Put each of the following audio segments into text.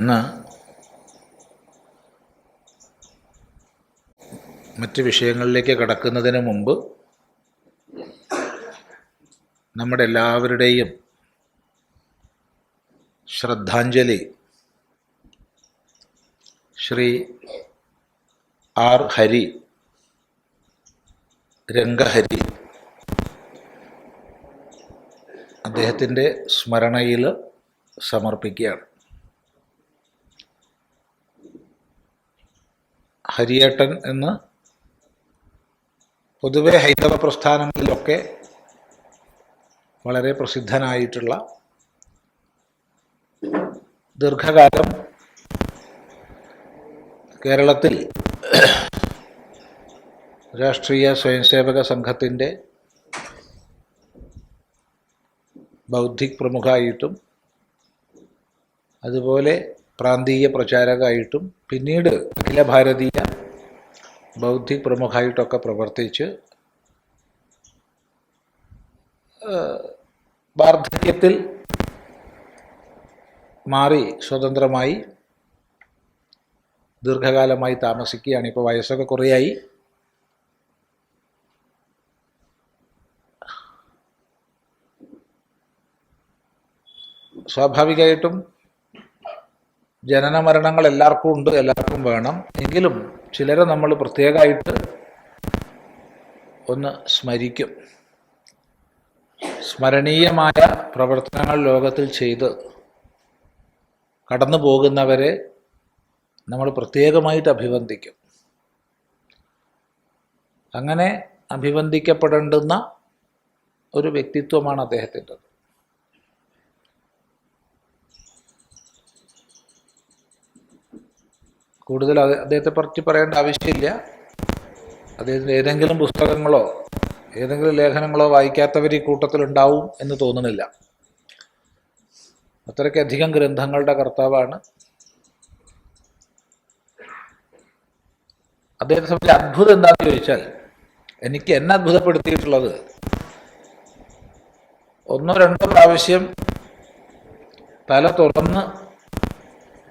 ഇന്ന് മറ്റ് വിഷയങ്ങളിലേക്ക് കടക്കുന്നതിന് മുമ്പ് നമ്മുടെ എല്ലാവരുടെയും ശ്രദ്ധാഞ്ജലി ശ്രീ ആർ ഹരി രംഗഹരി അദ്ദേഹത്തിന്റെ സ്മരണയിൽ സമർപ്പിക്കുകയാണ്. ഹരിയേട്ടൻ എന്ന് പൊതുവെ ഹൈന്ദവ പ്രസ്ഥാനങ്ങളിലൊക്കെ വളരെ പ്രസിദ്ധനായിട്ടുള്ള ദീർഘകാലം കേരളത്തിൽ രാഷ്ട്രീയ സ്വയംസേവക സംഘത്തിന്റെ ബൗദ്ധിക് പ്രമുഖായിട്ടും അതുപോലെ പ്രാന്തീയ പ്രചാരകമായിട്ടും പിന്നീട് അഖില ഭാരതീയ ബൗദ്ധി പ്രമുഖായിട്ടൊക്കെ പ്രവർത്തിച്ച് വാർദ്ധക്യത്തിൽ മാറി സ്വതന്ത്രമായി ദീർഘകാലമായി താമസിക്കുകയാണ്. ഇപ്പോൾ വയസ്സൊക്കെ കുറേയായി. സ്വാഭാവികമായിട്ടും ജനന മരണങ്ങൾ എല്ലാവർക്കും ഉണ്ട് എല്ലാവർക്കും വേണം. എങ്കിലും ചിലരെ നമ്മൾ പ്രത്യേകമായിട്ട് ഒന്ന് സ്മരിക്കും. സ്മരണീയമായ പ്രവർത്തനങ്ങൾ ലോകത്തിൽ ചെയ്ത് കടന്നു പോകുന്നവരെ നമ്മൾ പ്രത്യേകമായിട്ട് അഭിവന്ദിക്കും. അങ്ങനെ അഭിവന്ദിക്കപ്പെടേണ്ടുന്ന ഒരു വ്യക്തിത്വമാണ് അദ്ദേഹത്തിന്റെത്. കൂടുതൽ അദ്ദേഹത്തെ പറ്റി പറയേണ്ട ആവശ്യമില്ല. അദ്ദേഹത്തിന്റെ ഏതെങ്കിലും പുസ്തകങ്ങളോ ഏതെങ്കിലും ലേഖനങ്ങളോ വായിക്കാത്തവർ ഈ കൂട്ടത്തിലുണ്ടാവും എന്ന് തോന്നുന്നില്ല അത്രയ്ക്കധികം ഗ്രന്ഥങ്ങളുടെ കർത്താവാണ്. അദ്ദേഹത്തെ സംബന്ധിച്ച് അത്ഭുതം എന്താണെന്ന് ചോദിച്ചാൽ എനിക്ക് എന്നെ അത്ഭുതപ്പെടുത്തിയിട്ടുള്ളത് ഒന്നോ രണ്ടോ പ്രാവശ്യം തല തുറന്ന്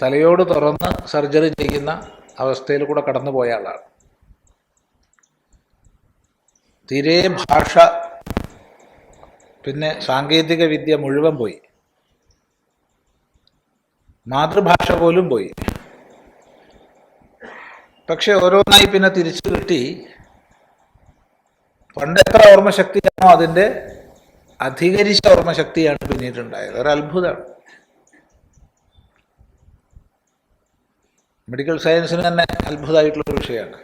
തലയോട് തുറന്ന് സർജറി ചെയ്യുന്ന അവസ്ഥയിൽ കൂടെ കടന്നു പോയ ആളാണ്. തീരെ ഭാഷ പിന്നെ സാങ്കേതിക വിദ്യ മുഴുവൻ പോയി. മാതൃഭാഷ പോലും പോയി. പക്ഷെ ഓരോന്നായി പിന്നെ തിരിച്ചു കിട്ടി. പണ്ട് എത്ര ഓർമ്മശക്തിയാണോ അതിന്റെ അധികരിച്ച ഓർമ്മശക്തിയാണ് പിന്നീടുണ്ടായത്. ഒരു അത്ഭുതമാണ്. മെഡിക്കൽ സയൻസിന് തന്നെ അത്ഭുതമായിട്ടുള്ള വിഷയമാണ്.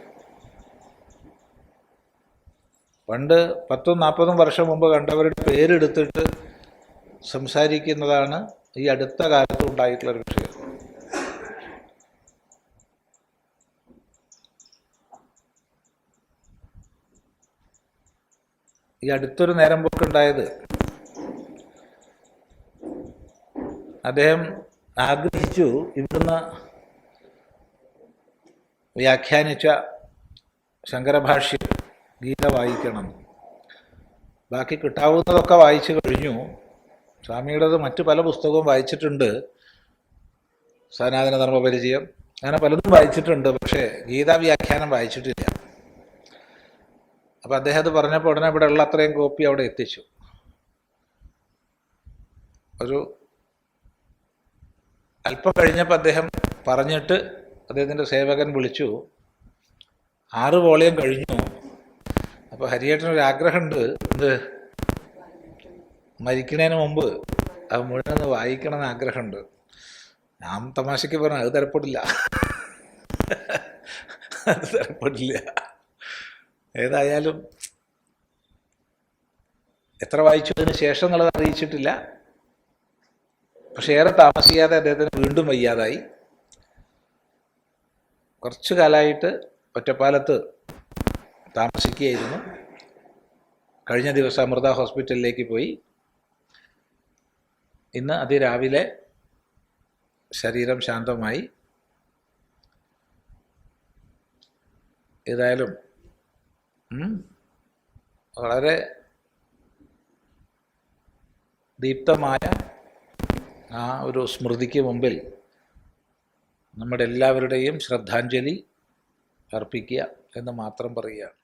പണ്ട് പത്തും നാൽപ്പതും വർഷം മുമ്പ് കണ്ടവരുടെ പേരെടുത്തിട്ട് സംസാരിക്കുന്നതാണ് ഈ അടുത്ത കാലത്ത് ഉണ്ടായിട്ടുള്ള ഒരു വിഷയം. ഈ അടുത്തൊരു നേരം പോക്കുണ്ടായത് അദ്ദേഹം ആഗ്രഹിച്ചു ഇവിടുന്ന് വ്യാഖ്യാനിച്ച ശങ്കരഭാഷ്യം ഗീത വായിക്കണം. ബാക്കി കിട്ടാവുന്നതൊക്കെ വായിച്ചു കഴിഞ്ഞു. സ്വാമിയുടേത് മറ്റു പല പുസ്തകവും വായിച്ചിട്ടുണ്ട്. സനാതന ധർമ്മപരിചയം അങ്ങനെ പലതും വായിച്ചിട്ടുണ്ട് പക്ഷേ ഗീതാ വ്യാഖ്യാനം വായിച്ചിട്ടില്ല. അപ്പോൾ അദ്ദേഹം അത് പറഞ്ഞപ്പോൾ ഉടനെ ഇവിടെ ഉള്ള അത്രയും കോപ്പി അവിടെ എത്തിച്ചു. ഒരു അല്പം കഴിഞ്ഞപ്പോൾ അദ്ദേഹം പറഞ്ഞിട്ട് അദ്ദേഹത്തിന്റെ സേവകൻ വിളിച്ചു. ആറ് വോളിയം കഴിഞ്ഞു. അപ്പോൾ ഹരിയേട്ടനൊരാഗ്രഹമുണ്ട് എന്ത്? മരിക്കുന്നതിന് മുമ്പ് അത് മുഴുവൻ ഒന്ന് വായിക്കണമെന്ന് ആഗ്രഹമുണ്ട്. ഞാൻ തമാശയ്ക്ക് പറഞ്ഞു അത് തരപ്പെടില്ല. അത് തരപ്പെടില്ല. ഏതായാലും എത്ര വായിച്ചു അതിന് ശേഷം എന്നുള്ളത് അറിയിച്ചിട്ടില്ല. പക്ഷേ ഏറെ താമസിയാതെ അദ്ദേഹത്തിന് വീണ്ടും വയ്യാതായി. കുറച്ചു കാലമായിട്ട് ഒറ്റപ്പാലത്ത് താമസിക്കുകയായിരുന്നു. കഴിഞ്ഞ ദിവസം അമൃത ഹോസ്പിറ്റലിലേക്ക് പോയി. ഇന്ന് അതിരാവിലെ ശരീരം ശാന്തമായി. ഏതായാലും വളരെ ദീപ്തമായ ആ ഒരു സ്മൃതിക്ക് മുമ്പിൽ നമ്മുടെ എല്ലാവരുടെയും ശ്രദ്ധാഞ്ജലി അർപ്പിക്കുക എന്ന് മാത്രം പറയുകയാണ്.